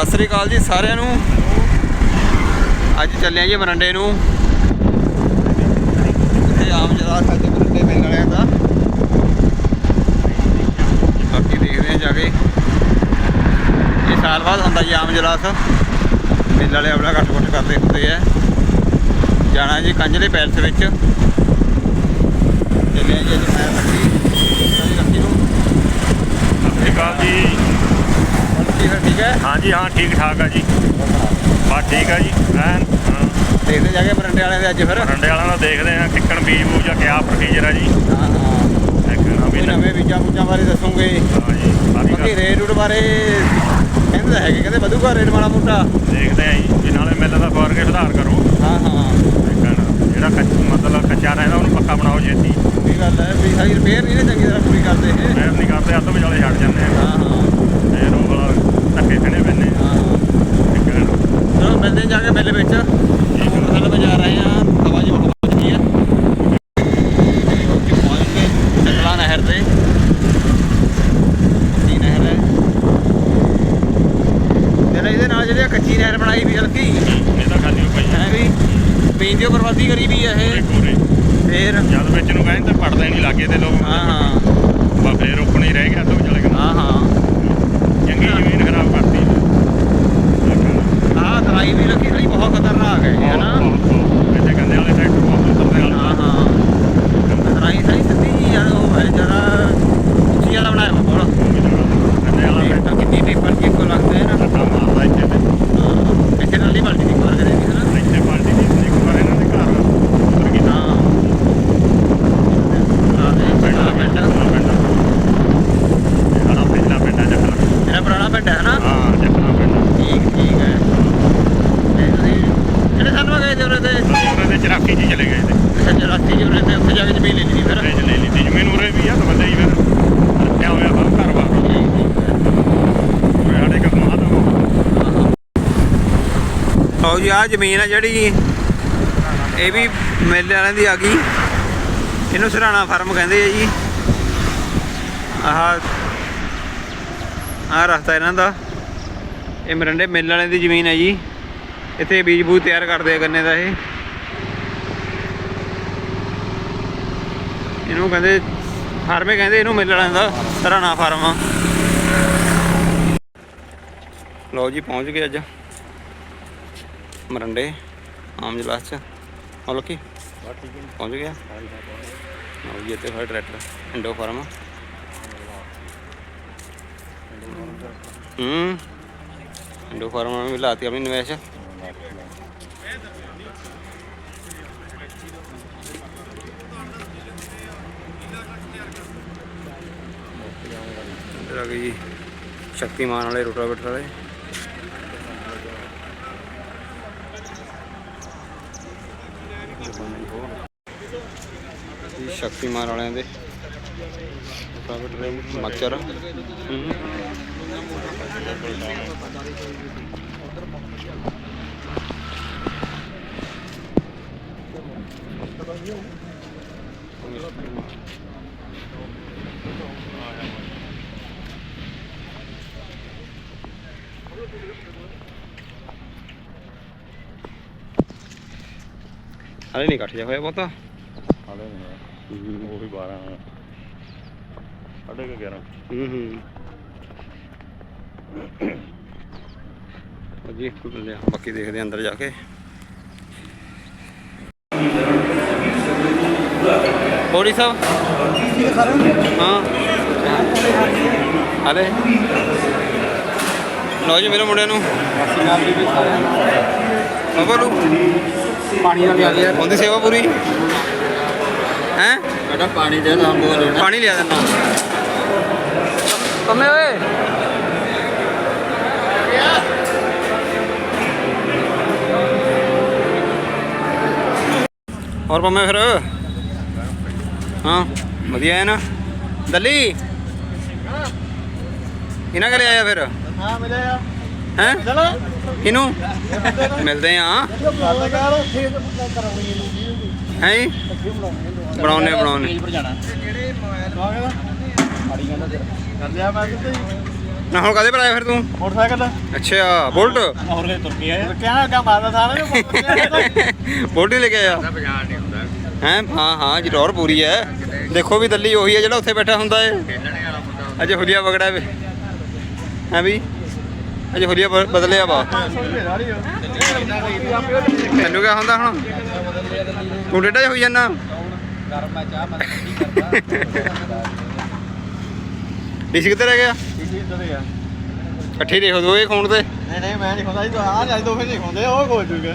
ਸਤਿ ਸ੍ਰੀ ਅਕਾਲ ਜੀ ਸਾਰਿਆਂ ਨੂੰ। ਅੱਜ ਚੱਲੇ ਆ ਜੀ ਮਰੰਡੇ ਨੂੰ। ਇੱਥੇ ਆਮ ਜਰਾ ਸਾਡੇ ਮਰੰਡੇ ਮਿਲਣ ਵਾਲਿਆਂ ਦਾ। ਬਾਕੀ ਦੇਖਦੇ ਆ ਜਾ ਕੇ। ਇਹ ਸਾਲ ਬਾਅਦ ਹੁੰਦਾ ਜੀ ਆਮ ਜਲਾਸ। ਮਿਲ ਵਾਲੇ ਆਪਣਾ ਘੱਟ ਘੁੱਟ ਕਰਦੇ ਹੁੰਦੇ ਆ। ਜਾਣਾ ਜੀ ਕੰਜਲੇ ਪੈਲਸ ਵਿੱਚ। ਚੱਲੇ ਜੀ ਅੱਜ ਮੈਂ ਲੱਕੀ ਸਾਡੀ ਨੂੰ। ਸਤਿ ਸ਼੍ਰੀ ਅਕਾਲ ਜੀ। ਲੱਕੀ ਫਿਰ ਠੀਕ ਹੈ? ਹਾਂਜੀ ਹਾਂ ਠੀਕ ਠਾਕ ਆ ਜੀ। ਬਸ ਠੀਕ ਆ ਜੀ ਐਨ ਹਾਂ। ਦੇਖਦੇ ਜਾ ਕੇ ਮਰੰਡੇ ਵਾਲਿਆਂ ਦੇ ਅੱਜ ਫਿਰ। ਮਰੰਡੇ ਵਾਲਿਆਂ ਦਾ ਦੇਖਦੇ ਆ ਕਿੱਕਣ ਬੀਜ ਬੂਜ ਜਾਂ ਕਿਆ ਪ੍ਰੋਸੀਜਰ ਆ ਜੀ। ਹਾਂ ਵੀ ਕੋਈ ਨਵੇਂ ਬੀਜਾਂ ਬੂਜਾਂ ਬਾਰੇ ਦੱਸੋਗੇ? ਹਾਂ ਜੀ ਸਾਰੀ ਬਾਕੀ ਗੱਲ ਰੇਟ ਰੂਟ ਬਾਰੇ ਕਹਿੰਦੇ ਤਾਂ ਹੈਗੇ ਕਹਿੰਦੇ ਵਧੂਗਾ ਰੇਟ ਮਾੜਾ ਮੋਟਾ। ਦੇਖਦੇ ਆ ਜੀ ਵੀ ਨਾਲੇ ਮਿੱਲ ਦਾ ਫਾਰ ਕੇ ਸੁਧਾਰ ਕਰੋ। ਹਾਂ ਹਾਂ। ਦੇਖਣ ਜਿਹੜਾ ਕੱਚ ਮਤਲਬ ਕੱਚਾ ਰਹਿੰਦਾ ਉਹਨੂੰ ਪੱਕਾ ਬਣਾਓ ਛੇਤੀ। ਇਹ ਗੱਲ ਹੈ ਵੀ ਸਾਰੀ ਰਿਪੇਅਰ ਨਹੀਂ ਨਾ ਚੰਗੀ ਤਰ੍ਹਾਂ ਪੂਰੀ ਕਰਦੇ ਇਹ। ਫੇਰ ਨਹੀਂ ਕਰਦੇ ਅੱਧ ਵਿਚਾਲੇ ਛੱਡ ਜਾਂਦੇ ਆ। ਹਾਂ ਹਾਂ। ਫੇਰ ਉਹ ਵਾਲਾ ਧੱਕੇ ਖਣੇ ਪੈਂਦੇ ਆ ਹਾਂ ਦੇਖਣ ਚਲੋ ਮਿਲਦੇ ਹਾਂ ਜਾ ਕੇ ਮੇਲੇ ਵਿੱਚ ਹਲ ਬਾਜ਼ਾਰ ਰਹੇ ਹਾਂ ਹਵਾ ਜੀ ਬਹੁਤ ਵਧੀਆ ਕਿ ਪਹੁੰਚ ਕੇ ਚੱਕਲਾ ਨਹਿਰ ਤੇ ਕੱਚੀ ਨਹਿਰ ਹੈ ਤੇ ਇਹਦੇ ਨਾਲ ਜਿਹੜੀ ਆਹ ਕੱਚੀ ਨਹਿਰ ਬਣਾਈ ਵੀ ਹਲਕੀ ਇਹ ਤਾਂ ਖਾਲੀ ਹੋ ਪਈ ਹੈ ਵੀ ਪੀਣ ਦੀ ਬਰਬਾਦੀ ਕਰੀ ਵੀ ਆ ਪੂਰੇ ਇਹ ਪੂਰੇ ਫੇਰ ਜਦ ਵਿੱਚ ਨੂੰ ਕਹਿੰਦੇ ਤਾਂ ਪੜਦਾ ਹੀ ਨਹੀਂ ਲੱਗੇ ਤੇ ਲੋਕ ਹਾਂ ਹਾਂ ਬਾ ਫੇਰ ਰੁਕਣਾ ਹੀ ਰਹਿ ਗਿਆ ਅੱਧ ਵਿਚਾਲੇ ਕਿੰਨਾ ਹਾਂ ਹਾਂ ਚੰਗੀ ਜ਼ਮੀਨ ਖਰਾਬ ਕਰਤੀ ਆਹ ਦਵਾਈ ਵੀ ਲੱਗੀ ਥੋੜੀ ਬਹੁਤ ਖਤਰਨਾਕ ਹੈ ਹੈ ਨਾ ਇੱਥੇ ਗੰਦੇ ਵਾਲੇ ਟਰੈਕਟਰ ਬਹੁਤ ਉਤਰਦੇ ਵਾਲੇ ਹਾਂ ਹਾਂ ਦਵਾਈ ਸਹੀ ਸਿੱਧੀ ਜੀ ਯਾਰ ਉਹ ਹੈ ਜਰਾ ਉੱਚੀ ਵਾਲਾ ਬਣਾਇਆ ਵਾ ਬੋਲ ਗੰਦੇ ਵਾਲਾ ਇਹ ਤਾਂ ਕਿੰਨੀ ਟੇਪਰ ਕੀ ਕੋ ਲੱਗਦਾ ਹੈ ਨਾ ਟਰੈਕਟਰ ਮਾਰਦਾ ਇੱਥੇ ਤੇ ਹਾਂ ਇੱਥੇ ਨਾਲ ਹੀ ਬਾਲਟੀ ਦੀ ਕਵਰ ਕਰੇ ਹੈ ਨਾ ਇੱਥੇ ਪਾਲਟੀ ਦੀ ਇੱਕ ਵਾਰ ਇਹਨਾਂ ਦੇ ਘਰ ਉਤਰ ਗਈ ਹਾਂ ਆ ਦੇ ਪਿੰਡ ਪਿੰਡ ਪਿੰਡ ਪਿੰਡ ਪਿੰਡ ਸਾਡਾ ਪਿਛਲਾ ਪਿੰਡ ਆ ਜੱਟਾ ਤੇਰਾ ਪੁਰਾਣਾ ਪਿੰਡ ਹੈ ਨਾ ਹਾਂ ਜੱਟਾ ਪਿੰਡ ਠੀਕ ਠੀਕ ਹੈ ਤੇ ਤੁਸੀਂ ਕਿਹੜੇ ਸਾਲ ਗਏ ਤੇ ਉਰੇ ਤੇ ਅਸੀਂ ਚਰਾਕੀ ਜੀ ਚਲੇ ਗਏ ਤੇ। ਅੱਛਾ ਰਾਸਤੇ ਜੀ ਤੇ ਉੱਥੇ ਜਾ ਕੇ ਜ਼ਮੀਨ ਲੈ ਲਈ ਫਿਰ? ਚ ਲੈ ਲਈ ਤੀ ਜ਼ਮੀਨ ਉਰੇ ਵੀ ਆ ਤਾਂ ਬੰਦੇ ਹੀ ਫਿਰ। ਰੱਖਿਆ ਹੋਇਆ ਵਾ ਘਰ ਬਾਰ ਸਾਡੇ ਕਮਾਂ ਦਾ ਆਓ ਜੀ ਆ ਜ਼ਮੀਨ ਆ ਜਿਹੜੀ ਇਹ ਵੀ ਮੇਲੇ ਵਾਲਿਆਂ ਦੀ ਆ ਗਈ। ਇਹਨੂੰ ਸਰਾਣਾ ਫਾਰਮ ਕਹਿੰਦੇ ਆ ਜੀ। ਆਹ ਆਹ ਰਸਤਾ ਇਹਨਾਂ ਦਾ। ਇਹ ਮਰੰਡੇ ਮੇਲੇ ਵਾਲਿਆਂ ਦੀ ਜ਼ਮੀਨ ਹੈ ਜੀ। ਇੱਥੇ ਬੀਜ ਬੂਜ ਤਿਆਰ ਕਰਦੇ ਆ ਗੰਨੇ ਦਾ ਇਹ। ਇਹਨੂੰ ਕਹਿੰਦੇ, ਫਾਰਮੇ ਕਹਿੰਦੇ ਇਹਨੂੰ ਮੇਲੇ ਵਾਲਿਆਂ ਸਰਾਣਾ ਫਾਰਮ। ਲਓ ਜੀ, ਪਹੁੰਚ ਗਏ ਅੱਜ ਮਰੰਡੇ, ਆਮ ਜਲਾਸ ਚ। ਆਹ ਲੋਕੀ, ਪਹੁੰਚ ਗਿਆ ਆਓ ਜੀ, ਇੱਥੇ ਫਿਰ ਟਰੈਕਟਰ, ਇੰਡੋ ਫਾਰਮ। ਹੂੰ, ਇੰਡੋ ਫਾਰਮ ਵੀ ਲਾਤੀ ਆਪਣੀ ਨਿਵੇਸ਼। ਇੱਧਰ ਜੀ ਸ਼ਕਤੀਮਾਨ ਵਾਲੇ ਰੋਟਾਵੇਟਰ ਵਾਲੇ। ਇਹ ਸ਼ਕਤੀਮਾਨ ਵਾਲਿਆਂ ਦੇ ਰੋਟਾਵੇਟਰ ਮੱਚਰ ਹੂੰ। ਹਲੇ ਨਹੀਂ ਕੱਟ ਜਾ ਹੋਇਆ ਬਹੁਤਾ। ਹਾਲੇ ਨਹੀਂ ਉਹੀ 12 ਸਾਢੇ ਕੁ 11 ਹੂੰ ਹੂੰ। ਅਜੀ ਲਿਆ ਬਾਕੀ ਦੇਖਦੇ ਅੰਦਰ ਜਾ ਕੇ। ਹੋਰੀ ਸਾਹਿਬ? ਹਾਂ। ਹਲੇ? ਲਓ ਜੀ ਮੇਰੇ ਮੁੰਡੇ ਨੂੰ। ਬਾਬਾ ਨੂੰ। ਪਾਣੀ ਵਾਲੀ ਆ ਗਿਆ ਉਹਦੀ ਸੇਵਾ ਪੂਰੀ। ਹੈ? ਬੇਟਾ ਪਾਣੀ ਦੇ ਨਾਮ ਬੋਲ ਪਾਣੀ ਲਿਆ ਦੇਣਾ ਕੰਮੇ ਓਏ। ਹੋਰ ਪੰਮੇ ਫਿਰ? ਹਾਂ ਵਧੀਆ ਹੈ ਨਾ। ਦੱਲੀ। ਇਹਨਾਂ ਘਰੇ ਆਇਆ ਫਿਰ? ਹਾਂ ਮਿਲਿਆ ਹੈ? ਚਲੋ। ਕਿਨੂੰ? ਮਿਲਦੇ ਆ। ਹੈ ਹੈ ਜੀ ਬਣਾਉਣੇ ਬਣਾਉਣੇ ਨਾ ਹੁਣ ਕਾਦੇ ਪਰ ਆਇਆ ਫਿਰ ਤੂੰ? ਮੋਟਰਸਾਈਕਲ। ਅੱਛਾ ਬੁਲਟ? ਹੋਰ ਕੇ ਤੁਰ ਕੇ ਆਇਆ ਕਹਿਣਾ ਕਿਆ ਮਾਰਦਾ ਸਾਰਾ ਬੁਲਟ ਹੀ ਲੈ ਕੇ ਆਇਆ। ਪਛਾਣ ਨਹੀਂ ਹੁੰਦਾ। ਹੈ? ਹਾਂ ਹਾਂ ਜਰੂਰ ਪੂਰੀ ਹੈ। ਦੇਖੋ ਵੀ ਦੱਲੀ ਉਹੀ ਹੈ ਜਿਹੜਾ ਉੱਥੇ ਬੈਠਾ ਹੁੰਦਾ ਏ ਖੇਡਣੇ ਵਾਲਾ ਮੁੰਡਾ ਅਜੇ ਹੁਲੀਆ ਵਗੜਾ ਵੇ। ਹੈ ਵੀ? ਅਜੇ ਹੁਲੀਆ ਬਦਲਿਆ ਵਾ। ਤੈਨੂੰ ਕਿਆ ਹੁੰਦਾ ਹੁਣ? ਤੂੰ ਡੇਡਾ ਹੋਈ ਜਾਂਦਾ। ਡਿਸ਼ ਕਿੱਥੇ ਰਹਿ ਗਿਆ? ਇਕੱਠੇ ਦੇਖੋ ਦੋਏ ਖੂਨ ਤੇ। ਨਹੀਂ ਨਹੀਂ, ਮੈਂ ਨਹੀਂ ਖੁੰਦਾ ਜੀ ਆ ਜਾਈ ਦੋ ਨਹੀਂ ਖੁੰਦੇ ਉਹ ਖੋ ਜੂਗਾ।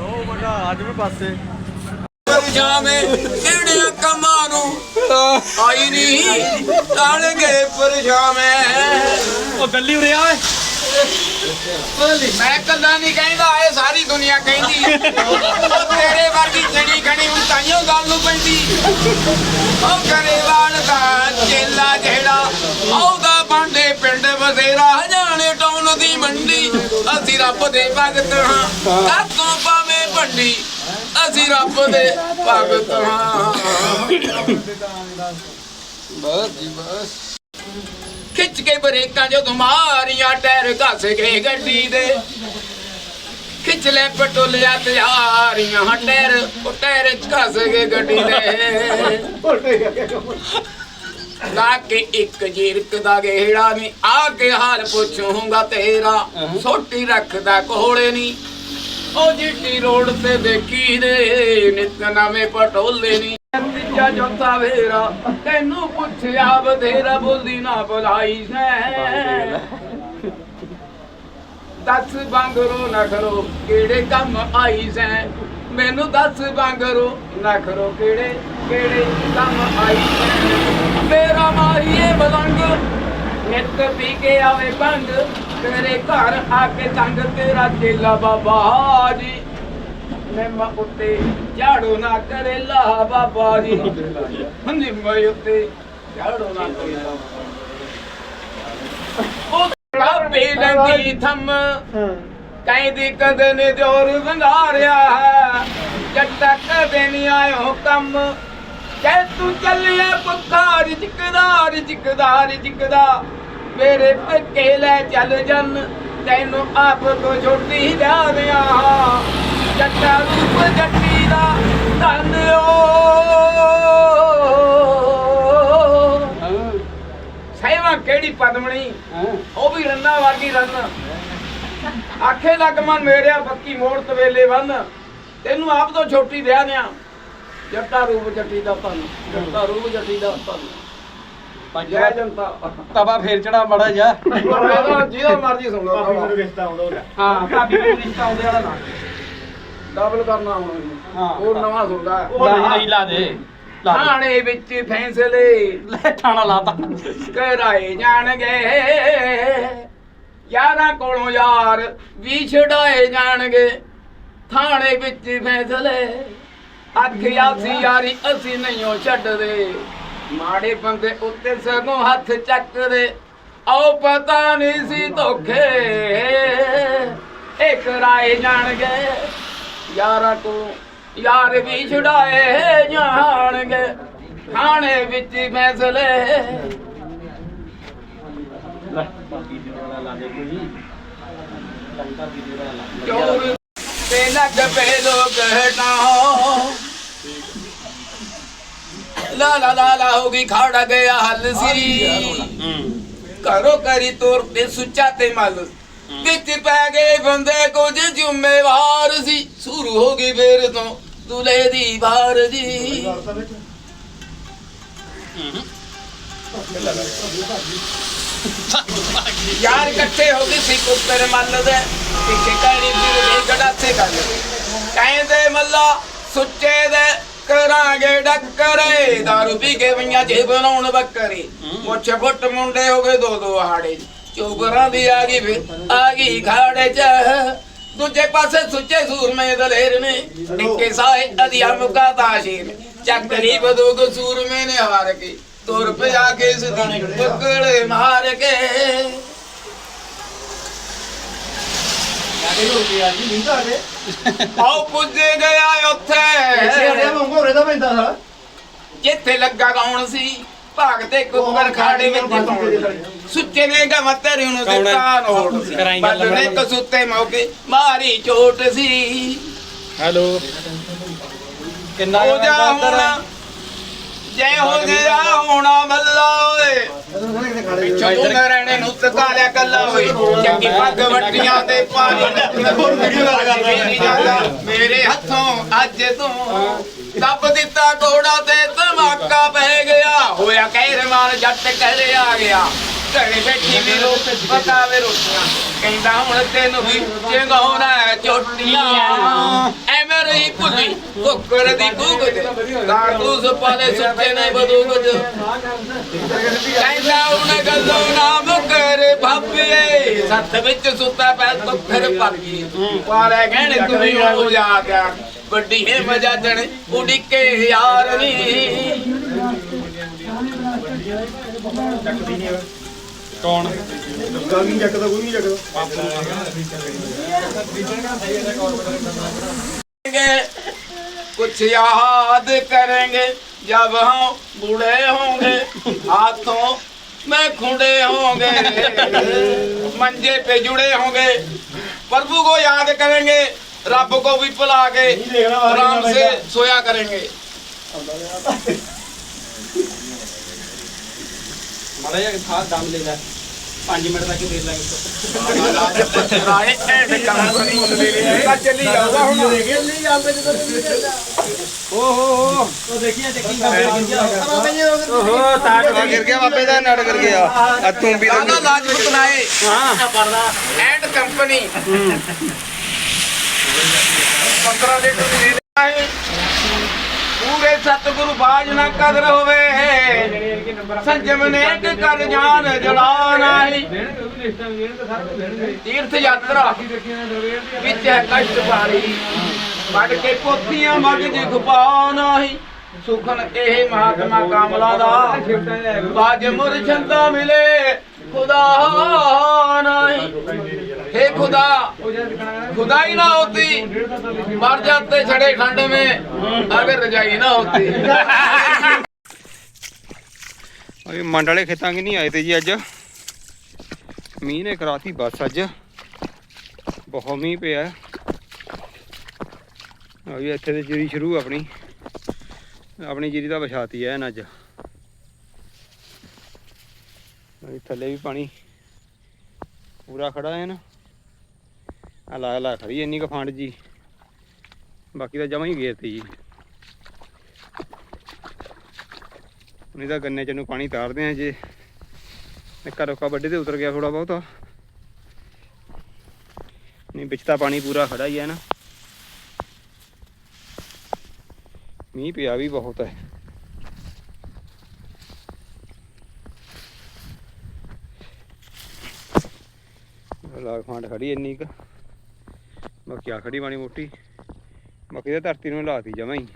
ਉਹ ਮੁੰਡਾ ਅੱਜ ਵੀ ਪਾਸੇ। ਪਰਛਾਵੇਂ ਕਿਹੜਿਆਂ ਕੰਮਾਂ ਨੂੰ? ਆਈ ਨਹੀਂ ਟਲ ਗਏ ਪਰਛਾਵੇਂ। ਉਹ ਗੱਲੀ ਉਰੇ ਆ ਮੈਂ ਕੱਲਾ ਨਹੀਂ ਕਹਿੰਦਾ ਇਹ ਸਾਰੀ ਦੁਨੀਆ ਕਹਿੰਦੀ ਉਹ ਤੇਰੇ ਵਰਗੀ ਜਣੀ ਖਣੀ ਹੁਣ ਤਾਈਓ ਗੱਲ ਨੂੰ ਪੈਂਦੀ। ਉਹ ਗਰੇਵਾਲ ਦਾ ਚੇਲਾ ਜਿਹੜਾ ਉਹਦਾ ਬਾਂਡੇ ਪਿੰਡ ਵਸੇਰਾ ਜਾਣੇ ਟਾਉਣ ਦੀ ਮੰਡੀ। ਅਸੀਂ ਰੱਬ ਦੇ ਭਗਤ ਹਾਂ ਕਾਤੋਂ ਪਾਵੇਂ ਭੰਡੀ। ਅਸੀਂ ਰੱਬ ਦੇ ਭਗਤ ਹਾਂ। ਬਸ ਜੀ ਬਸ। ਖਿੱਚ ਕੇ ਬਰੇਕਾਂ ਜਦੋਂ ਮਾਰੀਆਂ ਟਾਇਰ ਘਸ ਗਏ ਗੱਡੀ ਦੇ। ਖਿੱਚ ਲੈ ਪਟੋਲਿਆ ਤਿਆਰੀਆਂ ਟਾਇਰ ਉਹ ਟਾਇਰ ਘਸ ਗਏ ਗੱਡੀ ਦੇ। ਲਾ ਕੇ ਇੱਕ ਜੀਰਕ ਦਾ ਗੇੜਾ ਨਹੀਂ ਆ ਕੇ ਹਾਲ ਪੁੱਛੂਗਾ ਤੇਰਾ। ਸੋਟੀ ਰੱਖਦਾ ਕੋਲੇ ਨਹੀਂ ਉਹ ਜਿੱਟੀ ਰੋਡ ਤੇ ਦੇਖੀ ਦੇ ਨਿਤ ਨਵੇਂ ਪਟੋਲੇ ਨਹੀਂ ਤੀਜਾ ਚੌਥਾ ਵੇਰਾ, ਤੈਨੂੰ ਪੁੱਛਿਆ ਬਥੇਰਾ ਬੋਲੀ ਨਾ ਬੁਲਾਈ ਸੈ। ਦੱਸ ਬਾਂਗਰੋ ਨਾ ਕਰੋ, ਕਿਹੜੇ ਕੰਮ ਆਈ ਸੈ। ਮੈਨੂੰ ਦੱਸ ਬਾਂਗਰੋ ਨਾ ਕਰੋ, ਕਿਹੜੇ ਕਿਹੜੇ ਕੰਮ ਆਈ ਸੈ। ਮੇਰਾ ਮਾਰੀਏ ਬਲੰਗ, ਨਿੱਤ ਪੀ ਕੇ ਆਵੇ ਬੰਦ ਤੇਰੇ ਘਰ ਆ ਕੇ ਤੰਗ ਤੇਰਾ ਚੇਲਾ ਬਾਬਾ ਜੀ। ਮੈਂ ਮਾ ਉੱਤੇ ਝਾੜੋ ਨਾ ਕਰੇ ਲਾ ਬਾਬਾ ਜੀ। ਹਾਂਜੀ ਮੈਂ ਉੱਤੇ ਝਾੜੋ ਨਾ ਕਰੇ ਲਾ ਉਹ ਥੰਮ ਕਹਿੰਦੀ ਕਦੇ ਨੇ ਜੋਰ ਵੰਗਾਰਿਆ ਹੈ। ਜੱਟਾ ਕਦੇ ਨਹੀਂ ਆਇਓ ਕੰਮ ਕਹਿ ਤੂੰ ਚੱਲਿਆ ਪੁੱਖਾ ਰਿਜਕਦਾ ਰਿਜਕਦਾ ਰਿਜਕਦਾ ਮੇਰੇ ਪੱਕੇ ਲੈ ਚੱਲ ਜਨ ਤੈਨੂੰ ਆਪ ਤੋਂ ਛੋਟੀ ਲਿਆ ਦਿਆਂ ਜੱਟਾ ਰੂਪ ਜੱਟੀ ਦਾ ਧਨ ਓ। ਸਹਿਵਾ ਕਿਹੜੀ ਪਦਮਣੀ? ਉਹ ਵੀ ਰੰਨਾ ਵਰਗੀ ਰੰਨ। ਆਖੇ ਲੱਗ ਮਨ ਮੇਰਿਆ ਬੱਕੀ ਮੋੜ ਤਵੇਲੇ ਬੰਨ। ਤੈਨੂੰ ਆਪ ਤੋਂ ਛੋਟੀ ਵਿਆਹ ਦਿਆਂ ਜੱਟਾ ਰੂਪ ਜੱਟੀ ਦਾ ਧਨ ਜੱਟਾ ਰੂਪ ਜੱਟੀ ਦਾ ਧਨ। ਜੈ ਜਨਤਾ। ਤਵਾ ਫੇਰ ਚੜਾ ਮੜਾ ਜਾ ਜਿਹਦਾ ਮਰਜ਼ੀ ਸੁਣ ਲਓ ਮੈਨੂੰ ਰਿਸ਼ਤਾ ਆਉਂਦਾ ਉਹਦਾ। ਹਾਂ ਭਾਬੀ ਨੂੰ ਰਿਸ਼ਤਾ ਆਉਂਦੇ ਵਾਲਾ ਨਾ। ਡਬਲ ਕਰਨਾ ਹੁਣ ਹਾਂ। ਹੋਰ ਨਵਾਂ ਸੁਣਦਾ ਨਹੀਂ ਨਹੀਂ ਲਾ ਦੇ। ਥਾਣੇ ਵਿੱਚ ਫੈਸਲੇ। ਲੈ ਠਾਣਾ ਲਾਤਾ ਕਰਾਏ ਜਾਣਗੇ। ਯਾਰਾਂ ਕੋਲੋਂ ਯਾਰ ਵੀ ਛਡਾਏ ਜਾਣਗੇ। ਥਾਣੇ ਵਿੱਚ ਫੈਸਲੇ। ਆਖਿਆ ਸੀ ਯਾਰੀ ਅਸੀਂ ਨਹੀਂ ਛੱਡਦੇ। ਮਾੜੇ ਬੰਦੇ ਉੱਤੇ ਸਗੋਂ ਹੱਥ ਚੱਕਦੇ ਆਓ ਪਤਾ ਨਹੀਂ ਸੀ ਧੋਖੇ। ਇਹ ਕਰਾਏ ਜਾਣਗੇ ਯਾਰਾਂ ਕੋ ਯਾਰ ਵੀ ਛਡਾਏ ਜਾਣਗੇ। ਥਾਣੇ ਵਿੱਚ ਫੈਸਲੇ। ਚੋਰ ਤੇ ਲੱਗ ਪਏ ਲੋਕ ਹਟਾ ਲਾ ਲਾ ਲਾ ਲਾ ਹੋ ਗਈ ਖਾੜਾ ਗਿਆ ਹੱਲ ਸੀ। ਕਰੋ ਕਰੀ ਤੋਰ ਤੇ ਸੁੱਚਾ ਤੇ ਮਲ। ਵਿੱਚ ਪੈ ਗਏ ਬੰਦੇ ਕੁਝ ਜ਼ਿੰਮੇਵਾਰ ਸੀ। ਸ਼ੁਰੂ ਹੋ ਗਈ ਫੇਰ ਤੋਂ ਦੁਲੇ ਦੀ ਵਾਰ ਜੀ। ਯਾਰ ਇਕੱਠੇ ਹੋ ਗਏ ਸੀ ਕੁੱਤਰ ਮੱਲ ਦੇ। ਪਿੱਛੇ ਕਾਲੀ ਫਿਰ ਦੇ ਗੜਾਸੇ ਕਰ। ਕਹਿੰਦੇ ਮੱਲਾ ਸੁੱਚੇ ਦੇ ਕਰਾਂਗੇ ਡੱਕਰੇ। ਦਾਰੂ ਪੀ ਕੇ ਵਈਆਂ ਜੇ ਬਣਾਉਣ ਬੱਕਰੇ। ਮੁੱਛ ਫੁੱਟ ਮੁੰਡੇ ਹੋ ਗਏ ਦੋ ਦੋ ਆੜੇ ਚੋਬਰਾਂ ਦੀ ਆ ਗਈ ਫਿਰ ਆ ਗਈ ਖਾੜੇ ਚ। ਦੂਜੇ ਪਾਸੇ ਸੁੱਚੇ ਸੂਰਮੇ ਦਲੇਰ ਨੇ ਟਿੱਕੇ ਸਾਏ ਅਧਿਆ ਮੁਕਾ ਤਾਸ਼ੀਰ ਚੱਕਰੀ ਬਦੋਗ ਸੂਰਮੇ ਨੇ ਹਾਰ ਕੇ ਤੁਰ ਪਿਆ ਕੇ ਇਸ ਦੀ ਪਕੜ ਮਾਰ ਕੇ। ਆਓ ਪੁੱਜੇ ਗਿਆ ਉੱਥੇ ਮੰਗੋ ਰੇ ਦਾ ਪੈਂਦਾ ਸਾਲਾ। ਜਿੱਥੇ ਲੱਗਾ ਗਾਉਣ ਸੀ? ਭਾਗ ਤੇ ਕੁੱਕਰ ਖਾੜੇ ਵਿੱਚ ਪਾਉਣ ਸੁੱਚੇ ਨੇ ਗਾ ਤੇਰੇ ਨੂੰ ਦਿੱਤਾ ਨੋਟ ਸੀ। ਬੱਲ ਨੇ ਕਸੁੱਤੇ ਮੌਕੇ ਮਾਰੀ ਚੋਟ ਸੀ। ਹੈਲੋ। ਕਿੰਨਾ ਹੋ ਜਾ ਹੁਣ। ਜੈ ਹੋ ਗਿਆ ਹੋਣਾ ਮੱਲਾ ਓਏ। ਪਿੱਛੋਂ ਤੂੰ ਨਰਣੇ ਨੂੰ ਤਕਾ ਲਿਆ ਕੱਲਾ ਓਏ। ਚੰਗੀ ਪੱਗ ਵੱਟੀਆਂ ਤੇ ਪਾਣੀ ਮੇਰੇ ਹੱਥੋਂ ਅੱਜ ਤੂੰ ਦੱਬ ਦਿੱਤਾ ਘੋੜਾ ਤੇ ਧਮਾਕਾ ਪੈ ਗਿਆ। ਹੋਇਆ ਕਹਿਰਮਾਨ ਜੱਟ ਕਹਲੇ ਆ ਗਿਆ। ਘਰੇ ਬੈਠੀ ਵੀ ਰੋ ਪਕਾਵੇ ਰੋਟੀਆਂ ਕਹਿੰਦਾ ਹੁਣ ਤੈਨੂੰ ਵੀ ਚੰਗਾਉਣਾ ਚੋਟੀਆਂ। ਐਵੇਂ ਨਹੀਂ ਭੁੱਲੀ ਕੁੱਕੜ ਦੀ ਗੂੰਗਜ ਕਾਰਤੂਸ ਪਾਲੇ ਸੁੱਤੇ ਨਹੀਂ ਬਦੂ ਕੁਝ ਕਹਿੰਦਾ ਉਹਨਾਂ ਗੱਲੋਂ ਨਾ ਮੁਕਰ ਭਾਪੀਏ ਸੱਤ ਵਿੱਚ ਸੁੱਤਾ ਪੈ ਪੱਥਰ ਪਾਲੀ ਪਾਲੇ ਕਹਿਣ ਤੁਸੀਂ ਉਹ ਯਾਦ ਆ। ਵੱਡੀ ਹੈ ਮਜਾ ਜਣ ਉਡੀਕੇ ਯਾਰ ਵੀ ਕੌਣ? ਗੱਲ ਨਹੀਂ ਚੱਕਦਾ ਕੋਈ ਨਹੀਂ ਚੱਕਦਾ कुछ याद करेंगे जब हम बूढ़े होंगे हाथों में खुंडे होंगे मंजे पे जुड़े होंगे प्रभु को याद करेंगे रब को भी भुला के आराम से सोया करेंगे मारा यार था दाम ले जाए 5 ਮਿੰਟ ਤੱਕ ਦੇ ਲਾਂਗੇ ਰਾਏ ਐਂਡ ਕੰਮ ਕਰੀ ਚੱਲੀ ਜਾਊਗਾ ਹੁਣ ਉਹ ਦੇਖੀਏ ਚੱਕੀ ਦਾ ਓਹੋ ਤਾਟ ਗਿਰ ਗਿਆ ਬਾਬੇ ਦਾ ਨੜ ਕਰ ਗਿਆ ਆ ਤੂੰ ਵੀ Rana Lajpat Rai and company 15 litre ਦੀ ਹੈ ਪੂਰੇ ਸਤਿਗੁਰੂ ਬਾਜ ਨਾ ਕਦਰ ਹੋਵੇ। ਸੰਜਮ ਨੇ ਕਰ ਜਾਨ ਜਲਾ ਨਹੀਂ ਤੀਰਥ ਯਾਤਰਾ ਵਿੱਚ ਹੈ ਕਸ਼ਟ ਭਾਰੀ ਵੱਡ ਕੇ ਪੋਥੀਆਂ ਮਗਜ ਖਪਾ ਨਹੀਂ ਸੁਖਨ ਇਹ ਮਹਾਤਮਾ ਕਾਮਲਾ ਦਾ। ਬਾਜ ਮੁਰਸ਼ੰਦਾ ਮਿਲੇ। ਖੁਦਾ ਨਹੀਂ हे खुदा खुदा ही ना होती मर जाते छड़े ठंड में अगर रजाई ना होती ਅਰੇ ਮੰਡ ਵਾਲੇ ਖੇਤਾਂ ਕਿ ਨਹੀਂ ਆਏ ਤੇ ਜੀ ਅੱਜ ਮੀਂਹ ਨੇ ਕਰਾਤੀ ਬੱਸ ਅੱਜ ਬਹੁਤ ਮੀਂਹ ਪਿਆ ਆ ਵੀ ਇੱਥੇ ਤੇ ਜੀਰੀ ਸ਼ੁਰੂ ਆਪਣੀ ਆਪਣੀ ਜੀਰੀ ਦਾ ਵਿਛਾਤੀ ਐ ਅੱਜ ਆ ਥੱਲੇ ਵੀ ਪਾਣੀ। ਪੂਰਾ ਖੜਾ ਹੈ ਨਾ। ਆ ਲਾ ਲਾ ਖੜੀ ਇੰਨੀ ਕੁ ਫਾਂਡ ਜੀ। ਬਾਕੀ ਤਾਂ ਜਮਾ ਹੀ ਗੇਰਤੀ ਜੀ। ਨਹੀਂ ਤਾਂ ਗੰਨੇ ਚ ਨੂੰ ਪਾਣੀ ਤਾਰਦੇ ਆ ਜੇ। ਨਿੱਕਾ ਰੋਕਾ ਵੱਡੇ ਤੇ ਉਤਰ ਗਿਆ ਥੋੜਾ ਬਹੁਤਾ। ਨਹੀਂ, ਵਿੱਚ ਤਾਂ ਪਾਣੀ ਪੂਰਾ ਖੜਾ ਹੀ ਹੈ ਨਾ। ਮੀਂਹ ਪਿਆ ਵੀ ਬਹੁਤ ਹੈ। ਲਾਗ ਖੜੀ ਇੰਨੀ ਕੁ। ਬਾਕੀ ਆ ਖੜੀ ਬਾਣੀ ਮੋਟੀ। ਬਾਕੀ ਤਾਂ ਧਰਤੀ ਨੂੰ ਲਾਤੀ ਜਮਾਂ ਹੀ।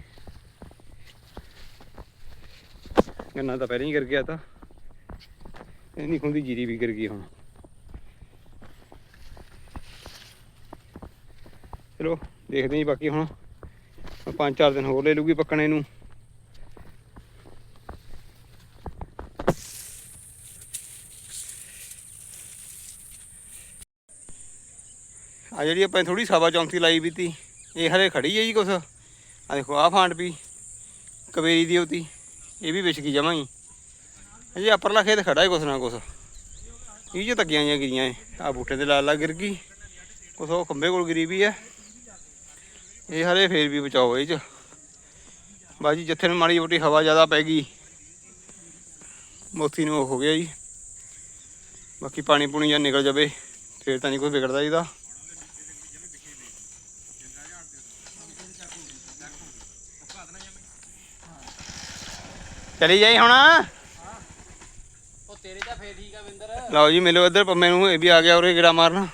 ਗੰਨਾ ਤਾਂ ਪਹਿਲਾਂ ਹੀ ਗਿਰ ਗਿਆ ਤਾਂ। ਇੰਨੀ ਖੁੰਦੀ ਜੀਰੀ ਵੀ ਗਿਰ ਗਈ ਹੁਣ। ਚਲੋ, ਦੇਖਦੇ ਹਾਂ ਬਾਕੀ ਹੁਣ। ਹੁਣ ਪੰਜ ਚਾਰ ਦਿਨ ਹੋਰ ਲੈ ਲੂਗੀ ਪੱਕਣੇ ਨੂੰ। ਆ ਜਿਹੜੀ ਆਪਾਂ ਥੋੜੀ ਸਵਾ ਚੌਂਤੀ ਲਾਈ ਵੀ ਤੀ, ਇਹ ਹਰੇ ਖੜੀ ਹੈ ਜੀ ਕੁਛ। ਆ ਦੇਖੋ ਆ ਫਾਂਡ ਵੀ, ਕਵੇਰੀ ਦੀ ਉਹਤੀ ਇਹ ਵੀ ਵਿਛ ਗਈ ਜਮਾਂ ਹੀ। ਅਜੇ ਆਪਰਲਾ ਖੇਤ ਖੜਾ ਹੈ ਕੁਛ ਨਾ ਕੁਛ। ਇਹ ਜੋ ਤੱਗੀਆਂ ਜਾਂ ਗਿਰੀਆਂ ਆ ਬੂਟੇ ਤੇ ਲਾਲ ਲਾ ਗਿਰ ਗਈ। ਕੁਛ ਉਹ ਖੰਬੇ ਕੋਲ ਗਿਰੀ ਵੀ ਹੈ ਇਹ ਹਰੇ ਫੇਰ ਵੀ ਬਚਾਓ ਇਹ ਚ। ਬਾਜੀ ਜਿੱਥੇ ਨੂੰ ਮਾੜੀ ਮੋਟੀ ਹਵਾ ਜ਼ਿਆਦਾ ਪੈ ਗਈ, ਮੋਤੀ ਨੂੰ ਉਹ ਹੋ ਗਿਆ ਜੀ। ਬਾਕੀ ਪਾਣੀ ਪੂਣੀ ਜਾਂ ਨਿਕਲ ਜਾਵੇ, ਫੇਰ ਤਾਂ ਨਹੀਂ ਕੋਈ ਵਿਗੜਦਾ ਇਹਦਾ। ਚਲੀ ਜਾਈ ਹੁਣ? ਉਹ ਤੇਰੇ ਤਾਂ ਫੇਰ ਠੀਕ ਆ ਵਿੰਦਰ ਲਓ ਜੀ ਮਿਲੋ ਇੱਧਰ ਪੰਮੇ ਨੂੰ ਇਹ ਵੀ ਆ ਗਿਆ ਉਰੇ ਗੇੜਾ ਮਾਰਨ।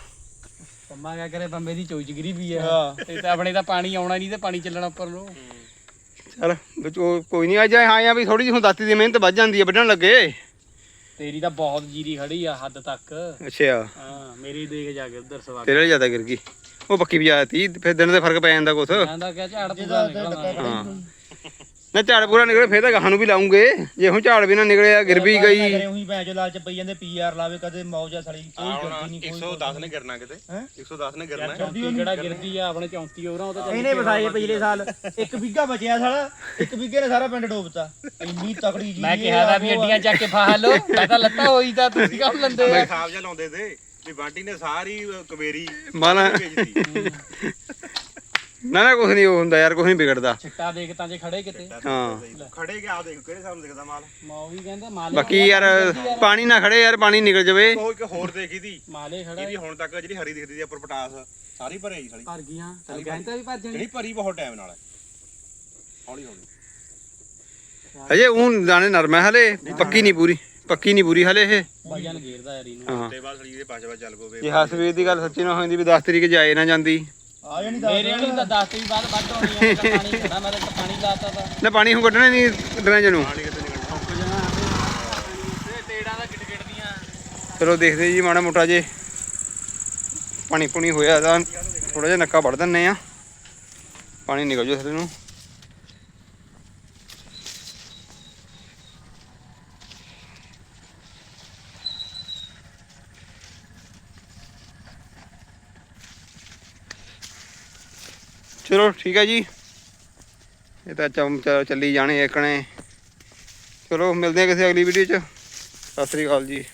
ਪੰਮਾ ਕਿਆ ਕਰੇ ਬੰਬੇ ਦੀ ਚੋਈ ਚਗਰੀ ਵੀ ਆ। ਤੇ ਤਾਂ ਆਪਣੇ ਤਾਂ ਪਾਣੀ ਆਉਣਾ ਨਹੀਂ ਤੇ ਪਾਣੀ ਚੱਲਣਾ ਉੱਪਰ ਨੂੰ। ਚਲ ਵਿੱਚ ਉਹ ਕੋਈ ਨਹੀਂ ਅੱਜ ਹਾਂ ਆ ਵੀ ਥੋੜੀ ਜਿਹੀ ਹੁਣ ਦਾਤੀ ਦੀ ਮਿਹਨਤ ਵੱਧ ਜਾਂਦੀ ਹੈ ਵੱਢਣ ਲੱਗੇ। ਤੇਰੀ ਤਾਂ ਬਹੁਤ ਜੀਰੀ ਖੜੀ ਆ ਹੱਦ ਤੱਕ। ਅੱਛਾ। ਹਾਂ ਮੇਰੀ ਦੇਖ ਜਾ ਕੇ ਉਧਰ ਸਵਾ ਤੇਰੇ ਨਾਲ ਜ਼ਿਆਦਾ ਗਿਰ ਗਈ। ਉਹ ਪੱਕੀ ਵੀ ਤੀ ਫਿਰ ਦਿਨ ਦੇ ਫ਼ਰਕ ਪੈ ਜਾਂਦਾ ਕੁਛ। ਕਹਿੰਦਾ ਕਿ ਝਾੜ ਪੂਰਾ ਨਿਕਲਣਾ। ਹਾਂ। ਨਾ ਝਾੜ ਪੂਰਾ ਨਿਕਲੇ ਫੇਰ ਤਾਂ ਗਾਹਾਂ ਨੂੰ ਵੀ ਲਾਉਂਗੇ। ਜੇ ਹੁਣ ਝਾੜ ਵੀ ਨਾ ਨਿਕਲਿਆ ਗਿਰ ਵੀ ਗਈ। ਉਹੀ ਭੈਣ ਚੋ ਲਾਲਚ ਪਈ ਜਾਂਦੇ ਪੀਆਰ ਲਾਵੇ ਕਦੇ ਮੌਜਾ ਸਲੀ। ਕੋਈ ਕਰਦੀ ਨਹੀਂ ਕੋਈ 110 ਨੇ ਗਿਰਨਾ ਕਿਤੇ। ਹੈਂ? 110 ਨੇ ਗਿਰਨਾ ਚੌਂਤੀ ਕਿਹੜਾ ਗਿਰਦੀ ਆ ਆਪਣੇ 34 ਓਵਰਾਂ ਉਹ ਤਾਂ ਇਹਨੇ ਵਸਾਏ ਪਿਛਲੇ ਸਾਲ। ਇੱਕ ਬਿੱਗਾ ਬਚਿਆ ਸਾਲਾ। ਇੱਕ ਬਿੱਗੇ ਨੇ ਸਾਰਾ ਪਿੰਡ ਡੋਬਤਾ। ਇੰਨੀ ਤਕੜੀ ਜੀ ਮੈਂ ਕਿਹਾ ਦਾ ਵੀ ਅੱਡੀਆਂ ਚੱਕ ਕੇ ਫਾਹ ਲੋ ਮੈਂ ਤਾਂ ਲੱਤਾਂ ਹੋਈ ਤਾਂ ਤੁਸੀਂ ਕੰਮ ਲੰਦੇ ਆ। ਹਿਸਾਬ ਜਿਹਾ ਲਾਉਂਦੇ ਤੇ ਵੀ ਬਾਂਟੀ ਨੇ ਸਾਰੀ ਕਵੇਰੀ ਭੇਜਦੀ ਨਾ ਨਾ ਕੁਛ ਨਹੀਂ ਉਹ ਹੁੰਦਾ ਯਾਰ ਕੁਛ ਨਹੀਂ ਵਿਗੜਦਾ। ਛਿੱਟਾ ਦੇਖ ਤਾਂ ਜੇ ਖੜੇ ਕਿਤੇ। ਹਾਂ। ਖੜੇ ਗਿਆ ਦੇਖ ਕਿਹੜੇ ਨਾਲ ਦਿਖਦਾ ਮਾਲ? ਮਾਂ ਵੀ ਕਹਿੰਦਾ ਮਾਲੇ ਬਾਕੀ ਯਾਰ ਪਾਣੀ ਨਾ ਖੜੇ ਯਾਰ ਪਾਣੀ ਨਿਕਲ ਜਾਵੇ। ਉਹ ਇੱਕ ਹੋਰ ਦੇਖੀ ਦੀ। ਮਾਲੇ ਖੜਾ ਇਹਦੀ ਹੁਣ ਤੱਕ ਜਿਹੜੀ ਹਰੀ ਦਿਖਦੀ ਸੀ ਉੱਪਰ ਪਟਾਸ ਸਾਰੀ ਭਰੀ ਆਈ ਸਾਲੀ। ਭਰ ਗਈਆਂ ਕਹਿੰਦਾ ਵੀ ਭਰ ਜਾਣੀ। ਜਿਹੜੀ ਭਰੀ ਬਹੁਤ ਟਾਈਮ ਨਾਲ ਹੈ। ਹੌਲੀ ਹੌਲੀ। ਹਜੇ ਉਹ ਦਾਣੇ ਨਰਮ ਹੈ ਹਲੇ ਪੱਕੀ ਨਹੀਂ ਪੂਰੀ ਪੱਕੀ ਨਹੀਂ ਪੂਰੀ ਹਲੇ ਇਹ। ਵਜਨ ਘੇਰਦਾ ਯਾਰ ਇਹਨੂੰ। ਹਾਂ। ਤੇ ਬਾਅਦ ਸੜੀ ਦੇ ਪਾਛਵਾ ਚੱਲ ਪਵੇ। ਜੇ ਹਸਵੀਰ ਦੀ ਗੱਲ ਸੱਚੀ ਨਾ ਹੋਈਂਦੀ ਵੀ 10 ਤਰੀਕ ਜਾਏ ਨਾ ਜਾਂਦੀ। ਆ ਜਾਣੀ ਮੇਰੇ ਵਾਲੀ ਤਾਂ 10 ਤੋਂ ਵੀ ਬਾਅਦ ਵੱਧ ਹੋਣੀ ਤਾਂ ਪਾਣੀ ਖੜਾ ਮੈਂ ਤਾਂ ਪਾਣੀ ਲਾਤਾ ਤਾਂ ਨਾ ਪਾਣੀ ਹੁਣ ਕੱਢਣਾ ਨਹੀਂ ਡਰੈਂਜ ਨੂੰ। ਚਲੋ ਦੇਖਦੇ ਜੀ ਮਾੜਾ ਮੋਟਾ ਜੇ ਪਾਣੀ ਪੁਣੀ ਹੋਇਆ ਤਾਂ ਥੋੜਾ ਜਿਹਾ ਨੱਕਾ ਵੜ ਦਿੰਨੇ ਆ ਪਾਣੀ ਨਿਕਲ ਜੂ ਥੱਲੇ ਨੂੰ। ਚਲੋ, ਠੀਕ ਹੈ ਜੀ। ਇਹ ਤਾਂ ਚਮ ਚੱਲੀ ਜਾਣੇ ਏਕਣੇ। ਚਲੋ, ਮਿਲਦੇ ਆ ਕਿਸੇ ਅਗਲੀ ਵੀਡੀਓ 'ਚ। ਸਤਿ ਸ੍ਰੀ ਅਕਾਲ ਜੀ।